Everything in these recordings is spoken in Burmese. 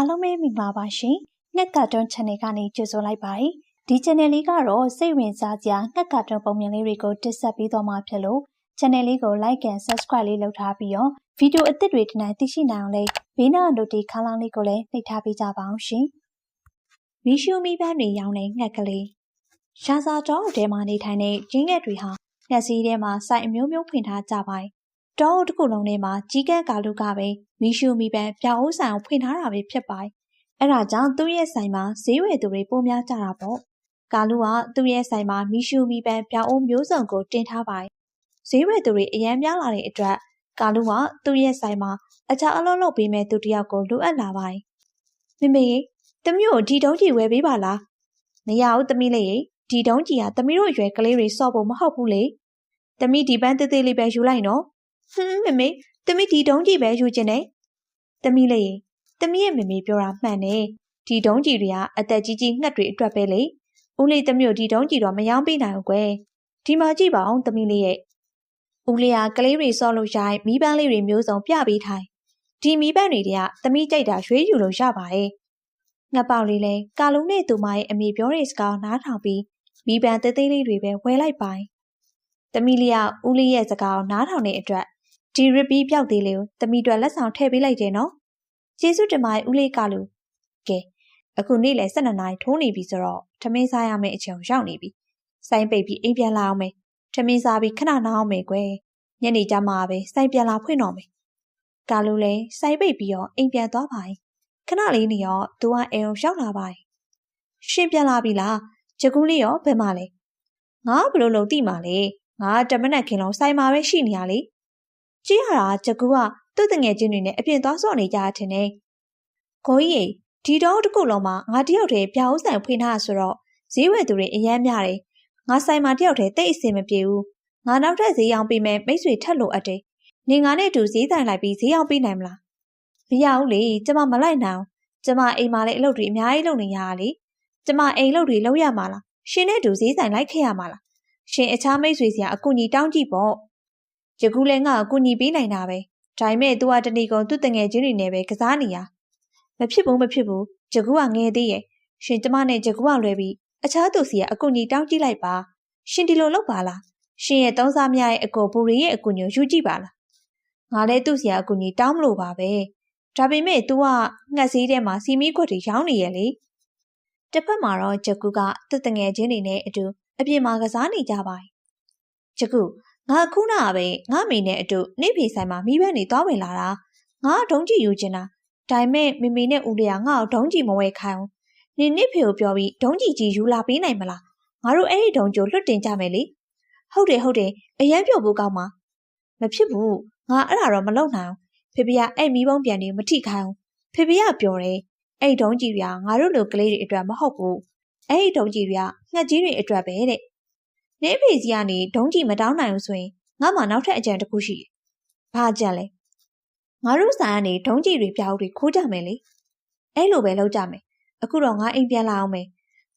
အားလုံးပဲမင်္ဂလာပါရှင်။ငှက်ကတွန်း channel ကနေကြိုဆိုလိုက်ပါတယ်။ဒီ channel လေးကတော့စိတ်ဝင်စားစရာငှက်ကတွန်းပုံမြင်လေးတွေကိုတင်ဆက်ပေးသွားမှာဖြစ်လို့ channel လေးကို like and subscribe လေးလုပ်ထားပြီးတော့ဗီဒီယိုအသစ်တွေဒီနေ့သိရှိနိုင်အောင်လေးဘေးနား notification ခန်းလေးကိုလည်းနှိပ်ထားပေးကြပါအောင်ရှင်။မီရှူမီပန်းတွေရောင်းတဲ့ငှက်ကလေးရှာစာတောထဲမှာနေထိုင်တဲ့ကျင်းငှက်တွေဟာငှက်စည်းထဲမှာစိုက်အမျိုးမျိုးဖွင့်ထားကြပါတယ်။ တောအုပ်တစ်ခုလုံးထဲမှာကြီးကန်းကာလူကပဲမီရှူမီပန်းပြောင်းဦးဆိုင်ကိုဖွင့်ထားတာပဲဖြစ်ပါတယ်။အဲဒါကြောင့်သူ့ရဲ့ဆိုင်မှာဈေးဝယ်သူတွေပိုများကြတာပေါ့။ကာလူကသူ့ရဲ့ဆိုင်မှာမီရှူမီပန်းပြောင်းဦးမျိုးစုံကိုတင်ထားပါတယ်။ဈေးဝယ်သူတွေအရန်များလာတဲ့အတွက်ကာလူကသူ့ရဲ့ဆိုင်မှာအခြားအလုပ်လုပ်ပေးမဲ့သူတစ်ယောက်ကိုလိုအပ်လာပါတယ်။မမေတမီးကိုဒီတုံးကြီးဝယ်ပေးပါလား။မရဘူးတမီးလေးရေဒီတုံးကြီးကတမီးတို့ရွယ်ကလေးတွေစော့ဖို့မဟုတ်ဘူးလေ။တမီးဒီပန်းသေးသေးလေးပဲယူလိုက်နော်။ ဟွန်းမမေတမီးဒီတုံးကြီးပဲယူချင်တယ်။တမီးလေးရေတမီးရဲ့မမေပြောတာမှန်တယ်။ဒီတုံးကြီးတွေကအသက်ကြီးကြီးငှက်တွေအတွက်ပဲလေ။ဦးလေးတမီးကိုဒီတုံးကြီးတော့မယောင်းပေးနိုင်ဘူးကွယ်။ဒီမှာကြည့်ပါအောင်တမီးလေးရဲ့ဦးလေးကကလေးတွေစော့လို့ရိုက်မီးပန်းလေးတွေမျိုးစုံပြပေးထိုင်ဒီမီးပန်းတွေတည်းကသမီးကြိုက်တာရွေးယူလို့ရပါတယ်ငှက်ပေါက်လေးလဲကာလုံးနဲ့သူမရဲ့အမေပြောတဲ့စကားနားထောင်ပြီးမီးပန်းသေးသေးလေးတွေပဲဝယ်လိုက်ပိုင်သမီးလေးကဦးလေးရဲ့စကားကိုနားထောင်တဲ့အတွက် ဒီရပီးပြောက်သေးလေးကိုသမီးတို့လက်ဆောင်ထည့်ပေးလိုက်တယ်နော်ကျေးဇူးတင်ပါတယ်ဦးလေးကလူကဲအခုနေ့လယ်12နာရီထိုးနေပြီဆိုတော့ထမင်းစားရမယ့်အချိန်ရောက်နေပြီစိုင်းပိတ်ပြီးအိမ်ပြန်လာအောင်မယ်ထမင်းစားပြီးခဏနားအောင်မယ်ကွယ်ညနေကျမှပဲစိုက်ပြန်လာဖွင့်တော့မယ်ကာလူလည်းစိုက်ပိတ်ပြီးတော့အိမ်ပြန်သွားပါခဏလေးနေရောသူကအိမ်ကိုရောက်လာပါရှင်ပြန်လာပြီလားဂျကူးလေးရောဘယ်မှာလဲငါဘလို့လုံးတိမာလဲငါတမနက်ခင်လုံးစိုက်မှာပဲရှိနေရလေ ကြည့်ရတာဂျကူးကသူ့တငယ်ချင်းတွေနဲ့အပြင်သွားစော့နေကြတဲ့ထင်တယ်ကိုကြီးဒီတော့တကုလုံးမှာငါတယောက်တည်းပြာဦးဆိုင်ဖွင့်ထားဆိုတော့ဈေးဝယ်သူတွေအယမ်းများတယ်ငါဆိုင်မှာတယောက်တည်းတိတ်အဆင်မပြေဘူးငါနောက်ထပ်ဈေးရောင်းပေးမယ်မိတ်ဆွေထက်လို့အပ်တယ်။နေငါနဲ့အတူဈေးတိုင်လိုက်ပြီးဈေးရောင်းပေးနိုင်မလား။မရဘူးလေကျမမလိုက်နိုင်အောင်။ကျမအိမ်မှာလည်းအလုပ်တွေအများကြီးလုပ်နေရတာလေ။ကျမအိမ်လုပ်တွေလုပ်ရမှာလား။ရှင်နဲ့အတူဈေးဆိုင်လိုက်ခဲ့ရမှာလား။ရှင်အခြားမိတ်ဆွေစီကအကူညီတောင်းကြည့်ပေါ့။ ယခုလည်းငါအကူညီပေးနိုင်တာပဲ။ဒါပေမဲ့ तू ကတဏီကုံသူ့တငယ်ချင်းတွေနဲ့ပဲကစားနေရ။မဖြစ်ဘူးမဖြစ်ဘူး။ယခုကငယ်သေးရဲ့။ရှင်ကျမနဲ့ယခုကလွယ်ပြီးအခြားသူစီကအကူညီတောင်းကြည့်လိုက်ပါ။ရှင်ဒီလိုလုပ်ပါလားရှင်ရဲ့သုံးစားမြရဲ့အကိုဘူရီရဲ့အကူညိုယူကြည့်ပါလားငါလည်းသူ့ဆရာအကူညီတောင်းမလို့ပါပဲဒါပေမဲ့ तू ကငှက်စည်းထဲမှာစီမီခွက်တွေရောင်းနေရဲ့လေတစ်ဖက်မှာတော့ဂျကူကသူ့တငယ်ချင်းတွေနဲ့အတူအပြင်မှာကစားနေကြပါတယ်ဂျကူ ငါခုနကပဲငါမိနဲ့အတူနေဖေဆိုင်မှာမိဘနေသွားဝင်လာတာငါဒုံးကြည့်ယူချင်တာဒါပေမဲ့မိမိနဲ့ဦးလေးကငါ့ကိုဒုံးကြည့်မဝဲခိုင်းဘူးနေနစ်ဖေကိုပြောပြီးဒုံးကြည့်ကြီးယူလာပေးနိုင်မလားငါတို့အဲ့ဒီဒုံးကြိုလွတ်တင်ကြမယ်လေဟုတ်တယ်ဟုတ်တယ်အရန်ပြုတ်ဖို့ကောင်းမှာမဖြစ်ဘူးငါအဲ့ဒါတော့မလုပ်နိုင်ဘူးဖေဖေကအဲ့မီးပုံးပြန်နေမထိခိုင်းဘူးဖေဖေကပြောတယ်အဲ့ဒုံးကြီးတွေကငါတို့လိုကလေးတွေအတွက်မဟုတ်ဘူးအဲ့ဒီဒုံးကြီးတွေကငှက်ကြီးတွေအတွက်ပဲတဲ့ နေဖေစီကနေဒုံးကြီးမတောင်းနိုင်ဘူးဆိုရင်ငါမှနောက်ထပ်အကြံတစ်ခုရှိတယ်ဘာကြံလဲငါတို့ဆိုင်ကနေဒုံးကြီးတွေပြောက်တွေခိုးကြမယ်လေအဲ့လိုပဲလုပ်ကြမယ်အခုတော့ငါအိမ်ပြန်လာအောင်မယ်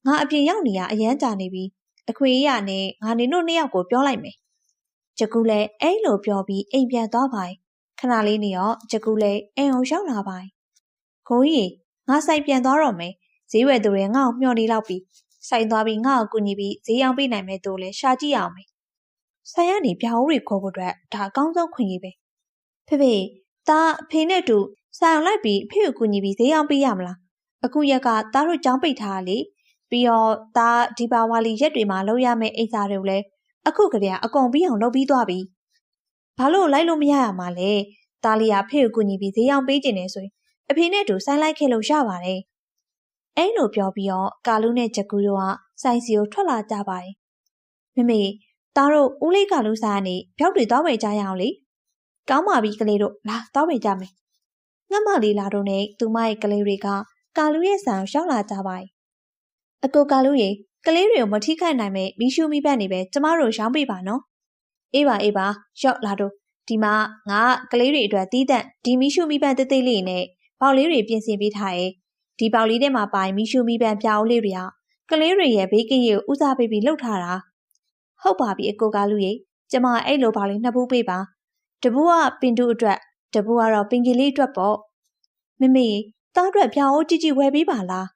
ငါအပြင်ရောက်နေရအရန်ကြာနေပြီအခွေရနဲ့ငါနေတို့နှစ်ယောက်ကိုပြောလိုက်မယ်။ဂျကူလည်းအဲ့လိုပြောပြီးအိမ်ပြန်သွားပါ။ခဏလေးနေတော့ဂျကူလည်းအိမ်အောင်ရောက်လာပါ။ခိုးကြီးငါဆိုင်ပြန်သွားတော့မယ်။ဈေးဝယ်သူတွေငါ့ကိုမျှော်နေလောက်ပြီး ဆိုင်သွားပြီးငါ့ကိုကူညီပြီးဈေးရောင်းပေးနိုင်မယ်တို့လည်းရှာကြည့်အောင်မယ်။ဆိုင်ကနေပြောင်းဦးတွေခေါ်ဖို့အတွက်ဒါအကောင်းဆုံးခွင့်ရေးပဲ။ဖေဖေဒါဖေနဲ့တူဆိုင်အောင်လိုက်ပြီးဖေကိုကူညီပြီးဈေးရောင်းပေးရမလား။အခုရက်ကသားတို့ကြောင်းပိတ်ထားလေ။ပြီးတော့ဒါဒီပါဝါလီရက်တွေမှာလုပ်ရမယ့်အိတ်စာတွေကိုလည်းအခုကတည်းကအကုန်ပြီးအောင်လုပ်ပြီးသွားပြီ။ဘာလို့လိုက်လို့မရရမှာလဲ။တာလီယာဖေကိုကူညီပြီးဈေးအောင်ပေးခြင်းနေဆိုရင်အဖေနဲ့အတူဆိုင်းလိုက်ခဲ့လို့ရပါတယ်။ အဲ့လိုပြောပြီးတော့ကာလူနဲ့ဂျကူတို့ကစိုင်းစီကိုထွက်လာကြပါတယ်။မမေသားတို့ဦးလေးကလူစားကနေဖြောက်တွေသွားဝယ်ကြရအောင်လေ။ကောင်းပါပြီကလေးတို့လာသွားဝယ်ကြမယ်။ငတ်မလေးလာတို့နဲ့သူမရဲ့ကလေးတွေကကာလူရဲ့ဆံကိုရှောက်လာကြပါတယ်အကိုကလူရေကလေးတွေကိုမထိခိုက်နိုင်မဲ့မီရှူမီပတ်နေပဲကျမတို့ရောင်းပေးပါနော်အေးပါအေးပါရော့လာတော့ဒီမှာငါကလေးတွေအတွက်တီးတန့်ဒီမီရှူမီပန်တေးသေးလေးနဲ့ပေါက်လေးတွေပြင်ဆင်ပေးထားရဲ့ ဒီပေါက်လေးထဲမှာပိုင်မီရှူမီပန်ပြားအိုးလေးတွေကကလေးတွေရဲ့ဘေးကင်းရေးကိုဦးစားပေးပြီးလှုပ်ထားတာဟုတ်ပါပြီအကိုကလူရေကျမအဲ့လိုပေါက်လေးနှစ်ဘူးပေးပါတဘူးကပင်တူအတွက်တဘူးကတော့ပင်ကလေးအတွက်ပေါ့မမေသားအတွက်ပြောင်းအိုးကြည့်ကြည့်ဝယ်ပေးပါလား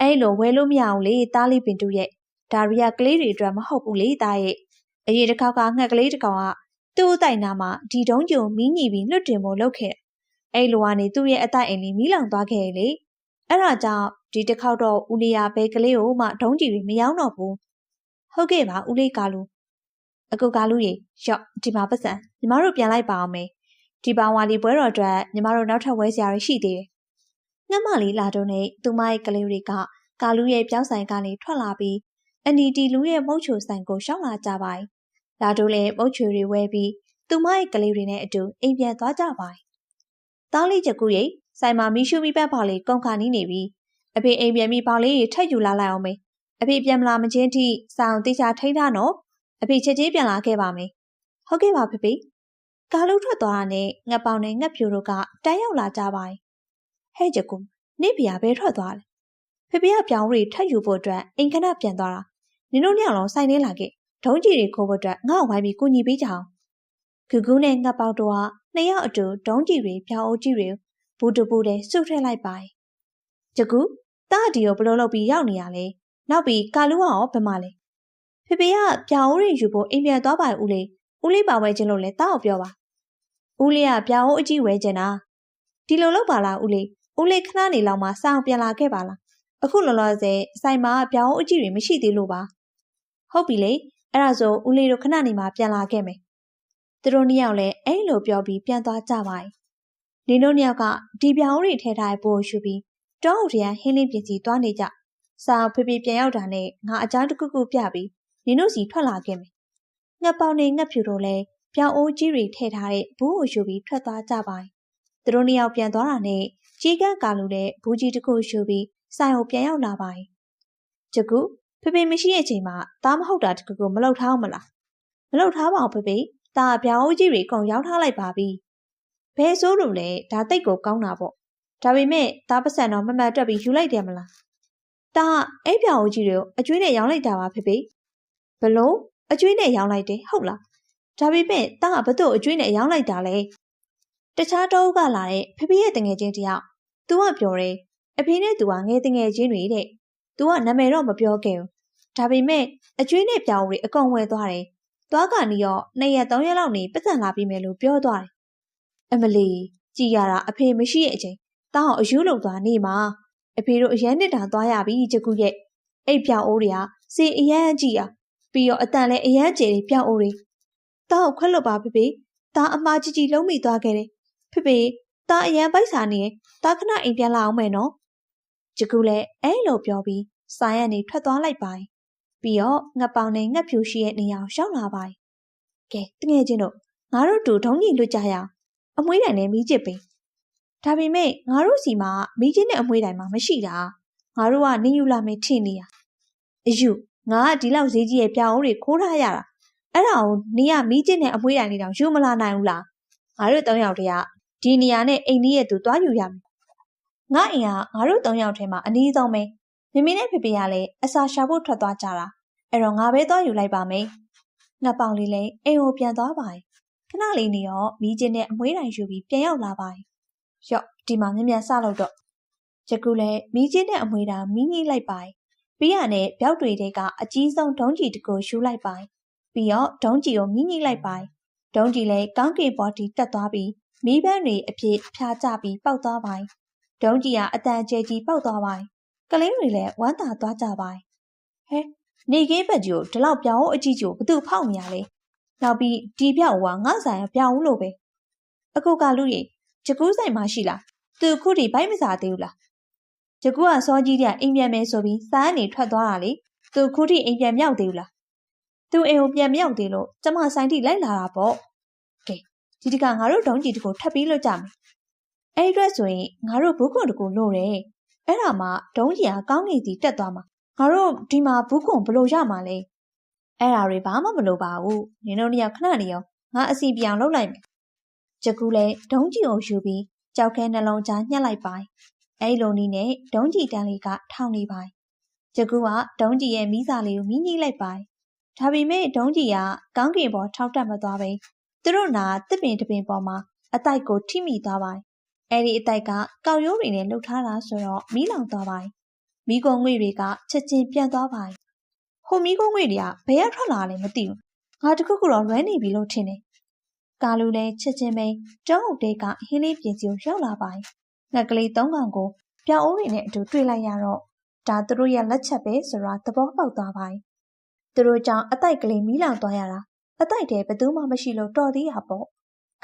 အဲ့လိုဝယ်လို့မရအောင်လေသားလေးပင်တူရဲ့ဒါရီယာကလေးတွေအတွက်မဟုတ်ဘူးလေသားရဲ့အရေးတစ်ခေါက်ကငှက်ကလေးတစ်ကောင်ကသူ့အတိုက်နာမှာဒီတုံးကြုံမီးညီပြီးလွတ်တင်ဖို့လုပ်ခဲ့အဲ့လိုကနေသူ့ရဲ့အတိုက်အိမ်လေးမီးလောင်သွားခဲ့လေ အဲ့ဒါကြောင့်ဒီတစ်ခေါက်တော့ဦးလေးရဘဲကလေးကိုမှဒုံးကြည့်ပြီးမရောက်တော့ဘူးဟုတ်ကဲ့ပါဦးလေးကာလူအကူကာလူရေရော့ဒီမှာပတ်စံညီမတို့ပြန်လိုက်ပါအောင်မယ်ဒီပါဝါလီပွဲတော်အတွက်ညီမတို့နောက်ထပ်ဝဲစရာတွေရှိသေးတယ်ငှက်မလေးလာတော့နဲ့သူမရဲ့ကလေးတွေကကာလူရဲ့ပြောင်းဆိုင်ကနေထွက်လာပြီးအန်ဒီတီလူရဲ့မုတ်ချိုဆိုင်ကိုရှောင်းလာကြပါ၏လာတော့လည်းမုတ်ချိုတွေဝဲပြီးသူမရဲ့ကလေးတွေနဲ့အတူအိမ်ပြန်သွားကြပါ၏သားလေးချကူရိတ် ဆိုင်မှာမီရှူမီပတ်ပါလေးကုန်ခါနီးနေပြီးအဖေအိမ်ပြန်ပြီးပေါင်လေးထက်ယူလာလိုက်အောင်မေအဖေပြန်မလာမချင်းထိစောင်းတေချာထိန်းထားနော်အဖေချက်ချင်းပြန်လာခဲ့ပါမယ်ဟုတ်ကဲ့ပါဖေဖေကားလုံးထွက်သွားတာနဲ့ငှက်ပေါင်နဲ့ငှက်ဖြူတို့ကတန်းရောက်လာကြပါ යි ဟဲ့ကြကူနေပြာဘဲထွက်သွားလဲဖေဖေကပြောင်းရီထက်ယူဖို့အတွက်အိမ်ခဏပြန်သွားတာနင်တို့ညောင်လုံးဆိုင်နေလာခဲ့ဒုံးကြီးတွေခိုးဖို့အတွက်ငါ့ကိုဝိုင်းပြီးကူညီပေးကြအောင်ဂူဂူနဲ့ငှက်ပေါက်တို့ကနှစ်ယောက်အတူဒုံးကြီးတွေပြောင်းအိုးကြီးတွေ ဘူတူဘူတဲ့စုထည့်လိုက်ပါ යි ကြကူတာဒီကိုဘလို့လုပ်ပြီးရောက်နေရလဲနောက်ပြီးကာလူကရောဘယ်မှာလဲဖေဖေကပြောင်းအိုးတွေယူဖို့အိမ်ပြန်သွားပါဦးလေးဦးလေးပါဝဲခြင်းလို့လဲတာ့ကိုပြောပါဦးလေးကပြောင်းအိုးအကြီးဝဲခြင်းတာဒီလိုလုပ်ပါလားဦးလေးဦးလေးခဏနေလောက်မှစောင်းပြန်လာခဲ့ပါလားအခုလောလောဆယ်ဆိုင်မှာပြောင်းအိုးအကြီးတွေမရှိသေးလို့ပါဟုတ်ပြီလေအဲ့ဒါဆိုဦးလေးတို့ခဏနေမှပြန်လာခဲ့မယ်သူတို့နှစ်ယောက်လည်းအဲ့လိုပြောပြီးပြန်သွားကြပါ යි နေတို့နှစ်ယောက်ကဒီပြောင်းအိုးတွေထဲထားပို့ရှူပြီးတောအုပ်ထရဟင်းလင်းပြင်စီသွားနေကြစာဖေဖေပြန်ရောက်တာနဲ့ငါအကြမ်းတစ်ခုခုပြပြီးနင်တို့စီထွက်လာခဲ့မယ်ငှက်ပေါင်နဲ့ငှက်ဖြူတို့လည်းပြောင်းအိုးကြီးတွေထည့်ထားတဲ့ဘူးကိုယူပြီးထွက်သွားကြပါ යි သူတို့နှစ်ယောက်ပြန်သွားတာနဲ့ကြီးကန်းကာလူတဲ့ဘူးကြီးတစ်ခုယူပြီးဆိုင်ကိုပြန်ရောက်လာပါ යි ကျကူဖေဖေမရှိတဲ့အချိန်မှာသားမဟုတ်တာတကူကိုမလောက်ထားအောင်မလားမလောက်ထားပါဘူးဖေဖေသားပြောင်းအိုးကြီးတွေအကုန်ရောက်ထားလိုက်ပါပြီ ဘယ်ဆိုးလို့လဲဒါတိတ်ကိုကောင်းတာပေါ့ဒါပေမဲ့သားပစံတော့မမှန်တက်ပြီးယူလိုက်တယ်မလားတာအဲ့ပြောင်အိုးကြီးတွေကိုအကျွေးနဲ့ရောင်းလိုက်တာပါဖေဖေဘလို့အကျွေးနဲ့ရောင်းလိုက်တယ်ဟုတ်လားဒါပေမဲ့တာကဘသူ့အကျွေးနဲ့ရောင်းလိုက်တာလဲတခြားတော့ကလာတဲ့ဖေဖေရဲ့တငယ်ချင်းတယောက်သူကပြောတယ်အဖေနဲ့သူကငယ်တငယ်ချင်းတွေတဲ့သူကနာမည်တော့မပြောခဲ့ဘူးဒါပေမဲ့အကျွေးနဲ့ပြောင်းတွေအကုန်ဝယ်သွားတယ်သွားကနေရောနှစ်ရက်သုံးရက်လောက်နေပတ်စံလာပြီးမယ်လို့ပြောသွားတယ် အမလီကြည်ရတာအဖေမရှိတဲ့အချိန်တောင်းအယူလုံသွားနေမှာအဖေတို့အရန်နှစ်တာသွားရပြီကြကူရဲ့အိတ်ပြောင်အိုးတွေကစေအရန်ကြည့်ရပြီးတော့အတန်လည်းအရန်ကျယ်တွေပြောင်အိုးတွေတောင်းခွက်လွတ်ပါဖေဖေဒါအမားကြီးကြီးလုံးမိသွားခဲ့တယ်ဖေဖေဒါအရန်ပိုက်စာနေဒါခဏအိမ်ပြန်လာအောင်မယ်နော်ကြကူလည်းအဲ့လိုပြောပြီးဆိုင်ရနေထွက်သွားလိုက်ပါပြီးတော့ငှက်ပေါင်နဲ့ငှက်ဖြူရှိရဲ့နေရာကိုရောက်လာပါကဲတငယ်ချင်းတို့ငါတို့တူဒုံးကြီးလွတ်ကြရအောင် အမွှေးတိုင်နဲ့မီးကျစ်ပင်ဒါပေမဲ့ငါတို့စီမှာမီးချင်းနဲ့အမွှေးတိုင်မှာမရှိတာငါတို့ကနေယူလာမယ်ထင်နေရအယူငါကဒီလောက်ဈေးကြီးရဲ့ပြောင်းအိုးတွေခိုးထားရတာအဲ့ဒါကိုနေရမီးချင်းနဲ့အမွှေးတိုင်လေးတောင်ယူမလာနိုင်ဘူးလားငါတို့၃ယောက်တည်းကဒီနေရာနဲ့အိမ်ကြီးရဲ့သူသွားယူရမယ်ငါအိမ်ကငါတို့၃ယောက်ထဲမှာအနည်းဆုံးပဲမမီနဲ့ဖေဖေကလည်းအစာရှာဖို့ထွက်သွားကြတာအဲ့တော့ငါပဲသွားယူလိုက်ပါမယ်ငါပေါင်လေးလည်းအိမ်ကိုပြန်သွားပါ ခဏလေးနေရောမီးချင်းနဲ့အမွှေးတိုင်ယူပြီးပြန်ရောက်လာပါရော့ဒီမှာမြန်မြန်စလို့တော့ယခုလည်းမီးချင်းနဲ့အမွှေးတာမီးငိလိုက်ပါပြီးရနဲ့ပြောက်တွေတဲကအကြီးဆုံးဒုံးကြီးတကူယူလိုက်ပါပြီးတော့ဒုံးကြီးကိုမီးငိလိုက်ပါဒုံးကြီးလည်းကောင်းကင်ပေါ်တီတက်သွားပြီးမီးပန်းတွေအဖြစ်ဖြာကျပြီးပေါက်သွားပါဒုံးကြီးကအတန်ကျဲကြီးပေါက်သွားပါကလေးတွေလည်းဝမ်းသာသွားကြပါဟဲနေကင်းဘက်ကြီးကိုဒီလောက်ပြောင်းအကြီးကြီးကိုဘသူဖောက်နေရလဲ နောက်ပြီးဒီပြောက်ကငါဆိုင်ကပြောင်းလို့ပဲအခုကလူကြီးဂျကူးဆိုင်မှာရှိလားသူခုထိဘိုက်မစားသေးဘူးလားဂျကူးကစောကြီးတဲ့အိမ်ပြန်မယ်ဆိုပြီးစားကနေထွက်သွားတာလေသူခုထိအိမ်ပြန်မြောက်သေးဘူးလားသူအိမ်ကိုပြန်မြောက်သေးလို့ကျမဆိုင်ထိလိုက်လာတာပေါ့ကဲဒီတကငါတို့ဒုံးကြီးတကူထပ်ပြီးလွတ်ကြမယ်အဲ့အတွက်ဆိုရင်ငါတို့ဘူးကွန်တကူလို့တယ်အဲ့ဒါမှဒုံးကြီးကကောင်းကင်စီတက်သွားမှာငါတို့ဒီမှာဘူးကွန်ဘလို့ရမှာလဲ အဲ့ဒါတွေဘာမှမလုပ်ပါဘူးနင်တို့နှစ်ယောက်ခဏနေရောငါအစီပြောင်လုပ်လိုက်မယ်ကြကူလည်းဒုံးကြီးကိုယူပြီးကြောက်ခဲနှလုံးကြားညှက်လိုက်ပါအဲ့လိုနည်းနဲ့ဒုံးကြီးတန်းလေးကထောင်နေပါကြကူကဒုံးကြီးရဲ့မိစာလေးကိုမိငိလိုက်ပါဒါပေမဲ့ဒုံးကြီးကကောင်းကင်ပေါ်ထောက်တက်မသွားပဲသူတို့နာတစ်ပင်တစ်ပင်ပေါ်မှာအတိုက်ကိုထိမိသွားပါအဲ့ဒီအတိုက်ကကောက်ရိုးတွေနဲ့လှုပ်ထားတာဆိုတော့မီးလောင်သွားပါတယ်မိကုံငွေတွေကချက်ချင်းပြန့်သွားပါတယ် ဟိုမိကုံငွေတွေကဘယ်ရထွက်လာလဲမသိဘူးငါတခုခုတော့လွဲနေပြီလို့ထင်တယ်ကာလူလည်းချက်ချင်းပဲကျောင်းအုပ်တဲကဟင်းလေးပြင်စီကိုရောက်လာပါတယ်ငှက်ကလေးသုံးကောင်ကိုပြောင်အိုးတွေနဲ့အတူတွေ့လိုက်ရတော့ဒါသူတို့ရဲ့လက်ချက်ပဲဆိုတာသဘောပေါက်သွားပါတယ်သူတို့ကြောင့်အတိုက်ကလေးမီးလောင်သွားရတာအတိုက်တဲဘယ်သူမှမရှိလို့တော်သေးတာပေါ့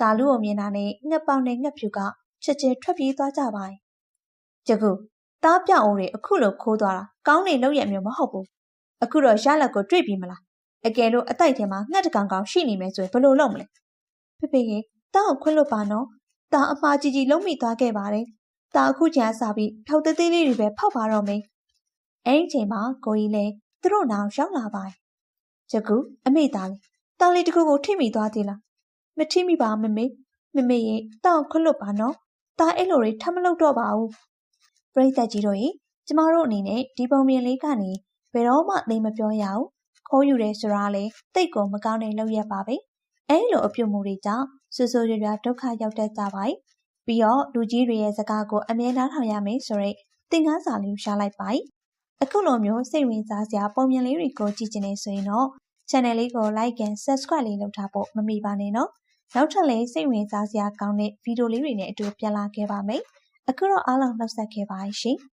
ကာလူကိုမြင်တာနဲ့ငှက်ပေါင်နဲ့ငှက်ဖြူကချက်ချင်းထွက်ပြေးသွားကြပါတယ်ကျကူတားပြောင်အိုးတွေအခုလိုခိုးသွားတာကောင်းနေလို့ရမျိုးမဟုတ်ဘူး အခုတော့ရလက်ကိုတွေ့ပြီမလားအကယ်လို့အတိုက်ထဲမှာငှက်တကောင်ကောင်ရှိနေမယ်ဆိုရင်ဘယ်လိုလုပ်မလဲဖေဖေရေတားကိုခွင့်လွတ်ပါနော်တားအမှားကြီးကြီးလုံးမိသွားခဲ့ပါတယ်တားအခုချမ်းစားပြီးဖြောက်သေးသေးလေးတွေပဲဖောက်ပါတော့မယ်အဲ့ဒီချိန်မှာကိုကြီးလည်းသူတို့နောက်ရောက်လာပါတယ်ကျကူအမေသားလေးတားလေးတကူကိုထိမိသွားသေးလားမထိမိပါမမေမမေရေတားကိုခွင့်လွတ်ပါနော်တားအဲ့လိုတွေထပ်မလုပ်တော့ပါဘူးပရိသတ်ကြီးတို့ရေကျမတို့အနေနဲ့ဒီပုံမြင်လေးကနေ ဘယ်တော့မှသိမပြောရအောင်ခိုးယူတယ်ဆိုတာလေတိတ်ကိုမကောင်းတဲ့လုပ်ရက်ပါပဲအဲဒီလိုအပြုတ်မှုတွေကြောင့်ဆူဆူရွရွဒုက္ခရောက်တတ်ကြပါတယ်ပြီးတော့လူကြီးတွေရဲ့စကားကိုအမြဲနားထောင်ရမယ်ဆိုတော့သင်ခန်းစာလေးကိုရှားလိုက်ပါအခုလိုမျိုးစိတ်ဝင်စားစရာပုံမြင်လေးတွေကိုကြည့်ချင်နေဆိုရင်တော့ channel လေးကို like and subscribe လေးလုပ်ထားဖို့မမေ့ပါနဲ့နော်နောက်ထပ်လည်းစိတ်ဝင်စားစရာကောင်းတဲ့ဗီဒီယိုလေးတွေနဲ့အတူပြန်လာခဲ့ပါမယ်အခုတော့အားလုံးနှုတ်ဆက်ခဲ့ပါရှင်